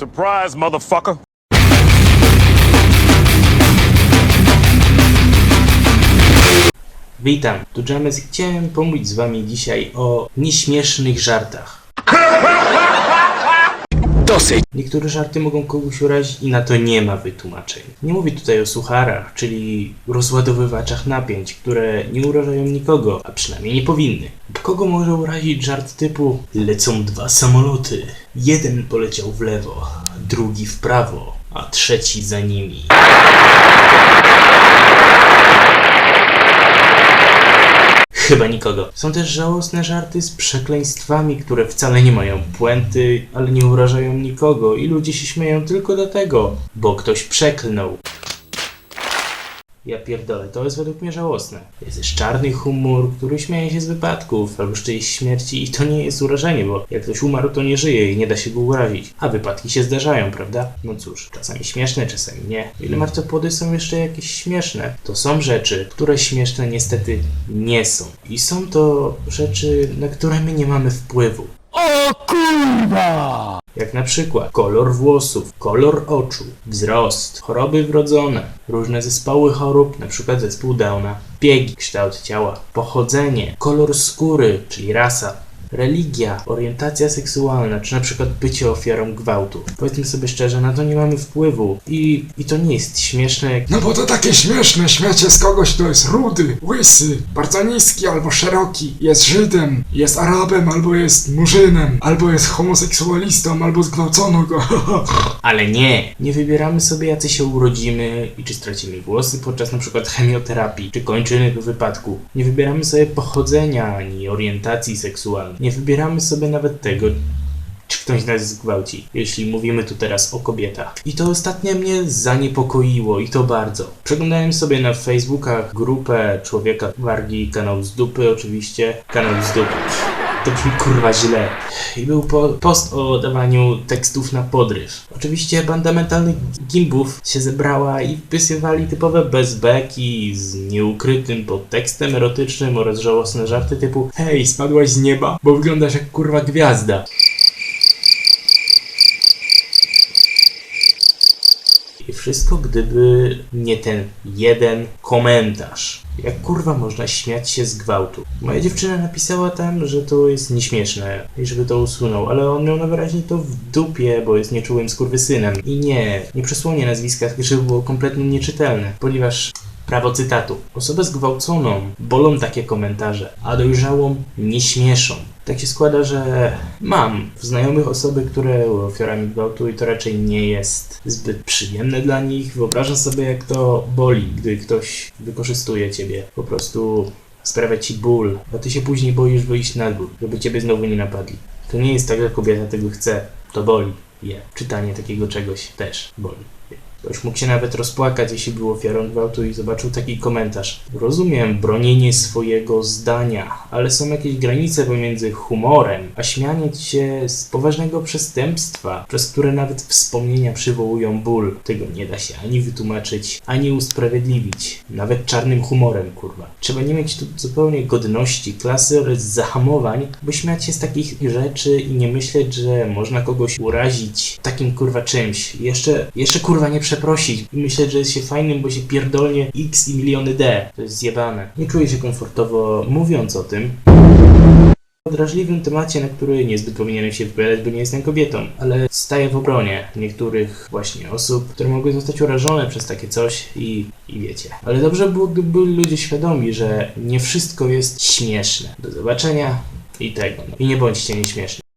Surprise, motherfucker. Witam, tu James i chciałem pomóc z wami dzisiaj o nieśmiesznych żartach. Dosyć. Niektóre żarty mogą kogoś urazić i na to nie ma wytłumaczeń. Nie mówię tutaj o sucharach, czyli rozładowywaczach napięć, które nie urażają nikogo, a przynajmniej nie powinny. Kogo może urazić żart typu lecą dwa samoloty, jeden poleciał w lewo, drugi w prawo, a trzeci za nimi. Chyba nikogo. Są też żałosne żarty z przekleństwami, które wcale nie mają puenty, ale nie urażają nikogo i ludzie się śmieją tylko dlatego, bo ktoś przeklnął. Ja pierdolę, to jest według mnie żałosne. Jest też czarny humor, który śmieje się z wypadków albo z czyjejś śmierci i to nie jest urażenie, bo jak ktoś umarł, to nie żyje i nie da się go urazić. A wypadki się zdarzają, prawda? No cóż, czasami śmieszne, czasami nie. Ile martopłody są jeszcze jakieś śmieszne? To są rzeczy, które śmieszne niestety nie są. I są to rzeczy, na które my nie mamy wpływu. O kurwa! Jak na przykład kolor włosów, kolor oczu, wzrost, choroby wrodzone, różne zespoły chorób, przykład zespół Downa, biegi, kształt ciała, pochodzenie, kolor skóry, czyli rasa, religia, orientacja seksualna, czy na przykład bycie ofiarą gwałtu. Powiedzmy sobie szczerze, na to nie mamy wpływu i, i to nie jest śmieszne, jak No bo to takie śmieszne, śmiecie z kogoś, kto jest rudy, łysy, bardzo niski albo szeroki, jest Żydem, jest Arabem, albo jest Murzynem, albo jest homoseksualistą, albo zgwałcono go. Ale nie! Nie wybieramy sobie jacy się urodzimy i czy stracimy włosy podczas na przykład chemioterapii, czy kończyny po wypadku. Nie wybieramy sobie pochodzenia ani orientacji seksualnej. Nie wybieramy sobie nawet tego, ktoś nas zgwałci, jeśli mówimy tu teraz o kobietach. I to ostatnio mnie zaniepokoiło i to bardzo. Przeglądałem sobie na Facebookach grupę Człowieka Wargi, kanał z dupy oczywiście, kanał z dupy. To brzmi kurwa źle. I był po, post o dawaniu tekstów na podryw. Oczywiście banda mentalnych gimbów się zebrała i wpisywali typowe bezbeki z nieukrytym podtekstem erotycznym oraz żałosne żarty typu Hej, spadłaś z nieba, bo wyglądasz jak kurwa gwiazda. Wszystko gdyby nie ten jeden komentarz. Jak kurwa można śmiać się z gwałtu? Moja dziewczyna napisała tam, że to jest nieśmieszne i żeby to usunął, ale on miał najwyraźniej to w dupie, bo jest nieczułym skurwysynem. I nie, nie przesłonię nazwiska, żeby było kompletnie nieczytelne, ponieważ Prawo cytatu. Osobę zgwałconą bolą takie komentarze, a dojrzałą nie śmieszą. Tak się składa, że mam znajomych osoby, które były ofiarami gwałtu i to raczej nie jest zbyt przyjemne dla nich. Wyobrażam sobie, jak to boli, gdy ktoś wykorzystuje ciebie. Po prostu sprawia ci ból, a ty się później boisz wyjść na dół, żeby ciebie znowu nie napadli. To nie jest tak, że kobieta tego chce. To boli. Je. Czytanie takiego czegoś też boli. Ktoś mógł się nawet rozpłakać, jeśli był ofiarą gwałtu i zobaczył taki komentarz. Rozumiem bronienie swojego zdania, ale są jakieś granice pomiędzy humorem, a śmianie się z poważnego przestępstwa, przez które nawet wspomnienia przywołują ból. Tego nie da się ani wytłumaczyć, ani usprawiedliwić. Nawet czarnym humorem, kurwa. Trzeba nie mieć tu zupełnie godności, klasy oraz zahamowań, by śmiać się z takich rzeczy i nie myśleć, że można kogoś urazić takim kurwa czymś. Jeszcze, jeszcze kurwa nie przeprosić i myśleć, że jest się fajnym, bo się pierdolnie x i miliony D. To jest zjebane. Nie czuję się komfortowo mówiąc o tym. Drażliwym temacie, na który niezbyt powinienem się wypowiadać, bo nie jestem kobietą, ale staję w obronie niektórych właśnie osób, które mogły zostać urażone przez takie coś i, i wiecie. Ale dobrze było, gdyby byli ludzie świadomi, że nie wszystko jest śmieszne. Do zobaczenia i tego. I nie bądźcie nieśmieszni.